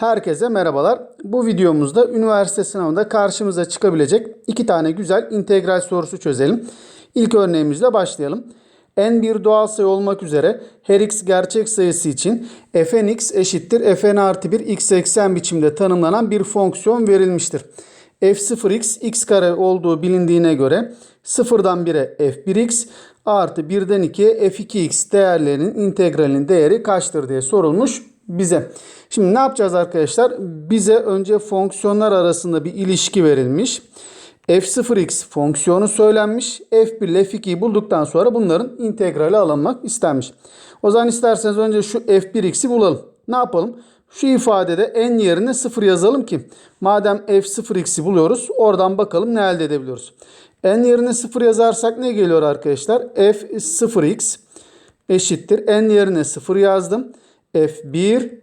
Herkese merhabalar. Bu videomuzda üniversite sınavında karşımıza çıkabilecek iki tane güzel integral sorusu çözelim. İlk örneğimizle başlayalım. n bir doğal sayı olmak üzere her x gerçek sayısı için fn x eşittir fn artı 1 x eksen biçimde tanımlanan bir fonksiyon verilmiştir. f0x x kare olduğu bilindiğine göre 0'dan 1'e f1x artı 1'den 2'ye f2x değerlerinin integralinin değeri kaçtır diye sorulmuş bize. Şimdi ne yapacağız arkadaşlar? Bize önce fonksiyonlar arasında bir ilişki verilmiş. f0x fonksiyonu söylenmiş. f1 ile f2'yi bulduktan sonra bunların integrali alınmak istenmiş. O zaman isterseniz önce şu f1x'i bulalım. Ne yapalım? Şu ifadede n yerine 0 yazalım ki madem f0x'i buluyoruz oradan bakalım ne elde edebiliyoruz. n yerine 0 yazarsak ne geliyor arkadaşlar? f0x eşittir. n yerine 0 yazdım. F1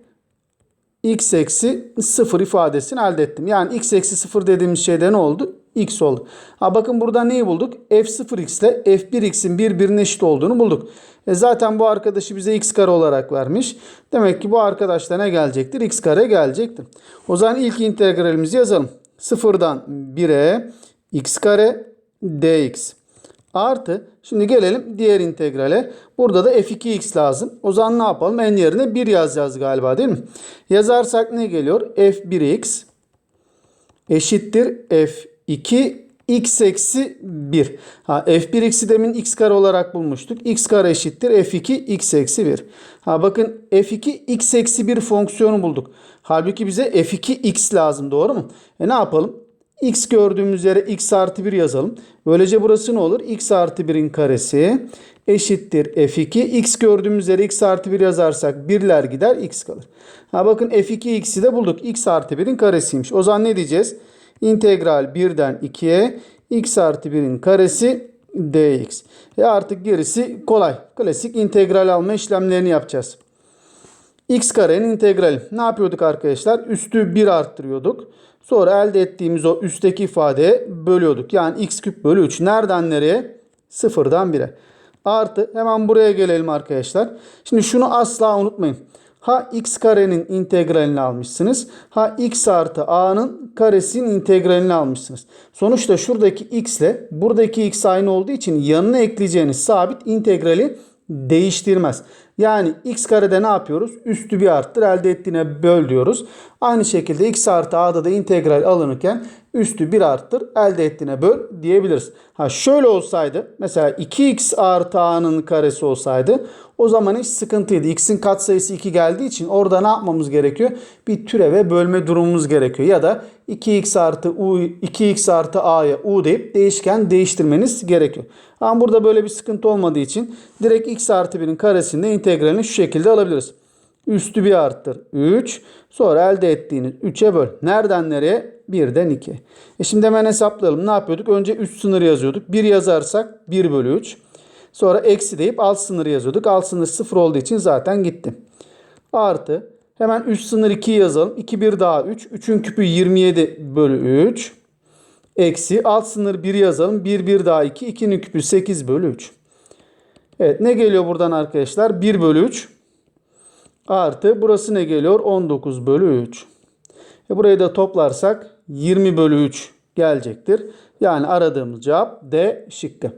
x eksi 0 ifadesini elde ettim. Yani x eksi 0 dediğimiz şeyde ne oldu? x oldu. Ha bakın burada neyi bulduk? f0x ile f1x'in birbirine eşit olduğunu bulduk. E zaten bu arkadaşı bize x kare olarak vermiş. Demek ki bu arkadaşla ne gelecektir? x kare gelecektir. O zaman ilk integralimizi yazalım. 0'dan 1'e x kare dx artı şimdi gelelim diğer integrale. Burada da f2x lazım. O zaman ne yapalım? n yerine 1 yazacağız galiba değil mi? Yazarsak ne geliyor? f1x eşittir f2 x eksi 1. Ha, f1x'i demin x kare olarak bulmuştuk. x kare eşittir f2 x eksi 1. Ha, bakın f2 x eksi 1 fonksiyonu bulduk. Halbuki bize f2 x lazım doğru mu? E ne yapalım? X gördüğümüz yere x artı 1 yazalım. Böylece burası ne olur? x artı 1'in karesi eşittir f2. x gördüğümüz yere x artı 1 yazarsak birler gider x kalır. Ha bakın f2x'i de bulduk. x artı 1'in karesiymiş. O zaman ne diyeceğiz? İntegral 1'den 2'ye x artı 1'in karesi dx. E artık gerisi kolay. Klasik integral alma işlemlerini yapacağız. x karenin integrali. Ne yapıyorduk arkadaşlar? Üstü 1 arttırıyorduk. Sonra elde ettiğimiz o üstteki ifadeye bölüyorduk. Yani x küp bölü 3. Nereden nereye? Sıfırdan 1'e. Artı hemen buraya gelelim arkadaşlar. Şimdi şunu asla unutmayın. Ha x karenin integralini almışsınız. Ha x artı a'nın karesinin integralini almışsınız. Sonuçta şuradaki x ile buradaki x aynı olduğu için yanına ekleyeceğiniz sabit integrali değiştirmez. Yani x karede ne yapıyoruz? Üstü bir arttır elde ettiğine böl diyoruz. Aynı şekilde x artı a'da da integral alınırken üstü bir arttır elde ettiğine böl diyebiliriz. Ha şöyle olsaydı mesela 2x artı a'nın karesi olsaydı o zaman hiç sıkıntıydı. X'in katsayısı 2 geldiği için orada ne yapmamız gerekiyor? Bir türeve bölme durumumuz gerekiyor. Ya da 2x artı u 2x artı a'ya u deyip değişken değiştirmeniz gerekiyor. Ama burada böyle bir sıkıntı olmadığı için direkt x artı 1'in karesinde integralini şu şekilde alabiliriz. Üstü bir arttır 3. Sonra elde ettiğiniz 3'e böl. Nereden nereye? 1'den 2. E şimdi hemen hesaplayalım. Ne yapıyorduk? Önce üst sınır yazıyorduk. 1 yazarsak 1 bölü 3. Sonra eksi deyip alt sınırı yazıyorduk. Alt sınır 0 olduğu için zaten gitti. Artı. Hemen üst sınır 2 yazalım. 2 1 daha 3. 3'ün küpü 27 bölü 3. Eksi alt sınır 1 yazalım. 1 1 daha 2. 2'nin küpü 8 bölü 3. Evet ne geliyor buradan arkadaşlar? 1 bölü 3. Artı burası ne geliyor? 19 bölü 3. E burayı da toplarsak 20 bölü 3 gelecektir. Yani aradığımız cevap D şıkkı.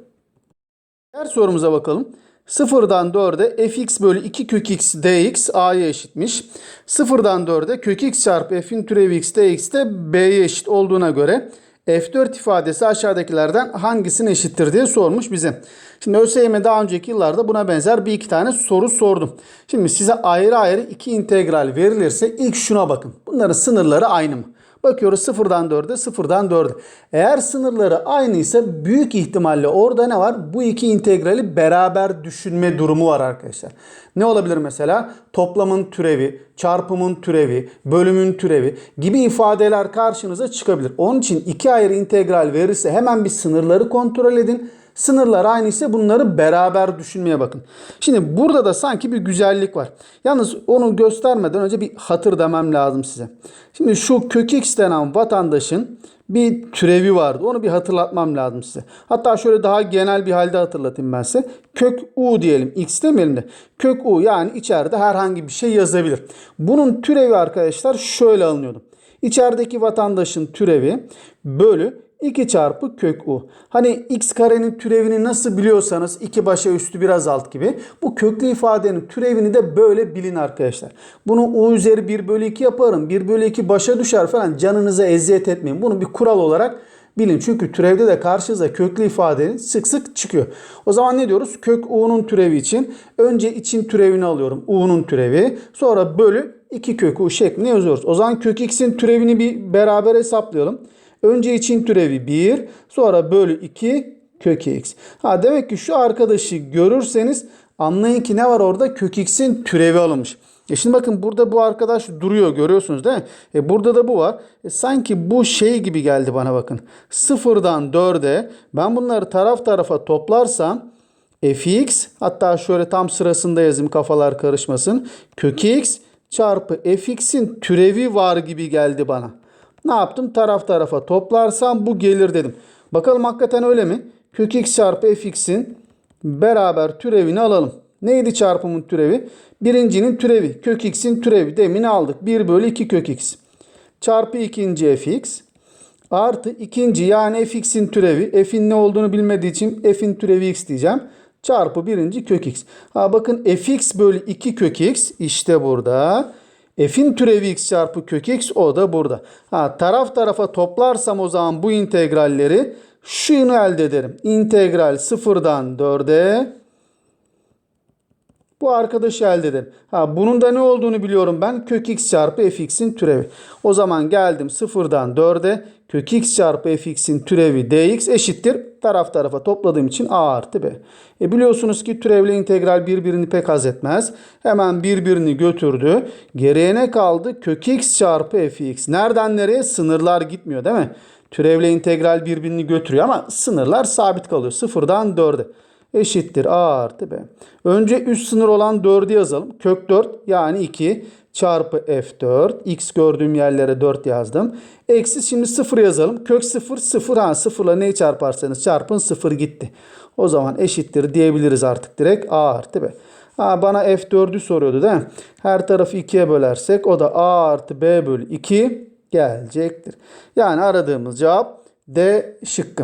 Diğer sorumuza bakalım. 0'dan 4'e fx bölü 2 kök x dx a'ya eşitmiş. 0'dan 4'e kök x çarpı f'in türevi x dx de b'ye eşit olduğuna göre f4 ifadesi aşağıdakilerden hangisine eşittir diye sormuş bize. Şimdi ÖSYM daha önceki yıllarda buna benzer bir iki tane soru sordum. Şimdi size ayrı ayrı iki integral verilirse ilk şuna bakın. Bunların sınırları aynı mı? Bakıyoruz 0'dan 4'e 0'dan 4'e. Eğer sınırları aynıysa büyük ihtimalle orada ne var? Bu iki integrali beraber düşünme durumu var arkadaşlar. Ne olabilir mesela? Toplamın türevi, çarpımın türevi, bölümün türevi gibi ifadeler karşınıza çıkabilir. Onun için iki ayrı integral verirse hemen bir sınırları kontrol edin. Sınırlar aynı ise bunları beraber düşünmeye bakın. Şimdi burada da sanki bir güzellik var. Yalnız onu göstermeden önce bir hatır demem lazım size. Şimdi şu kök x denen vatandaşın bir türevi vardı. Onu bir hatırlatmam lazım size. Hatta şöyle daha genel bir halde hatırlatayım ben size. Kök u diyelim. X demeyelim de. Kök u yani içeride herhangi bir şey yazabilir. Bunun türevi arkadaşlar şöyle alınıyordu. İçerideki vatandaşın türevi bölü 2 çarpı kök u. Hani x karenin türevini nasıl biliyorsanız 2 başa üstü biraz alt gibi. Bu köklü ifadenin türevini de böyle bilin arkadaşlar. Bunu u üzeri 1 bölü 2 yaparım. 1 bölü 2 başa düşer falan canınıza eziyet etmeyin. Bunu bir kural olarak bilin. Çünkü türevde de karşınıza köklü ifade sık sık çıkıyor. O zaman ne diyoruz? Kök u'nun türevi için önce için türevini alıyorum. u'nun türevi. Sonra bölü 2 kök u şeklinde yazıyoruz. O zaman kök x'in türevini bir beraber hesaplayalım. Önce için türevi 1, sonra bölü 2 kök x. Ha demek ki şu arkadaşı görürseniz anlayın ki ne var orada? Kök x'in türevi alınmış. E şimdi bakın burada bu arkadaş duruyor görüyorsunuz değil mi? E burada da bu var. E sanki bu şey gibi geldi bana bakın. Sıfırdan 4'e ben bunları taraf tarafa toplarsam fx hatta şöyle tam sırasında yazayım kafalar karışmasın. Kök x çarpı fx'in türevi var gibi geldi bana. Ne yaptım? Taraf tarafa toplarsam bu gelir dedim. Bakalım hakikaten öyle mi? Kök x çarpı fx'in beraber türevini alalım. Neydi çarpımın türevi? Birincinin türevi. Kök x'in türevi. Demin aldık. 1 bölü 2 kök x. Çarpı ikinci fx. Artı ikinci yani fx'in türevi. F'in ne olduğunu bilmediği için f'in türevi x diyeceğim. Çarpı birinci kök x. Ha bakın fx bölü 2 kök x işte burada. F'in türevi x çarpı kök x o da burada. Ha, taraf tarafa toplarsam o zaman bu integralleri şunu elde ederim. İntegral sıfırdan 4'e bu arkadaşı elde ederim. Ha, bunun da ne olduğunu biliyorum ben. Kök x çarpı fx'in türevi. O zaman geldim sıfırdan 4'e kök x çarpı fx'in türevi dx eşittir. Taraf tarafa topladığım için a artı b. E biliyorsunuz ki türevle integral birbirini pek haz etmez. Hemen birbirini götürdü. Geriye ne kaldı? Kök x çarpı fx. Nereden nereye? Sınırlar gitmiyor değil mi? Türevle integral birbirini götürüyor ama sınırlar sabit kalıyor. Sıfırdan 4'e eşittir a artı b. Önce üst sınır olan 4'ü yazalım. Kök 4 yani 2 çarpı f4. x gördüğüm yerlere 4 yazdım. Eksi şimdi 0 yazalım. Kök 0 0 ha 0 ile neyi çarparsanız çarpın 0 gitti. O zaman eşittir diyebiliriz artık direkt a artı b. Ha, bana f4'ü soruyordu değil mi? Her tarafı 2'ye bölersek o da a artı b bölü 2 gelecektir. Yani aradığımız cevap D şıkkı.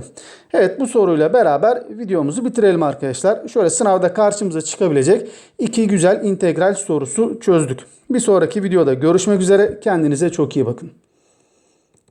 Evet bu soruyla beraber videomuzu bitirelim arkadaşlar. Şöyle sınavda karşımıza çıkabilecek iki güzel integral sorusu çözdük. Bir sonraki videoda görüşmek üzere. Kendinize çok iyi bakın.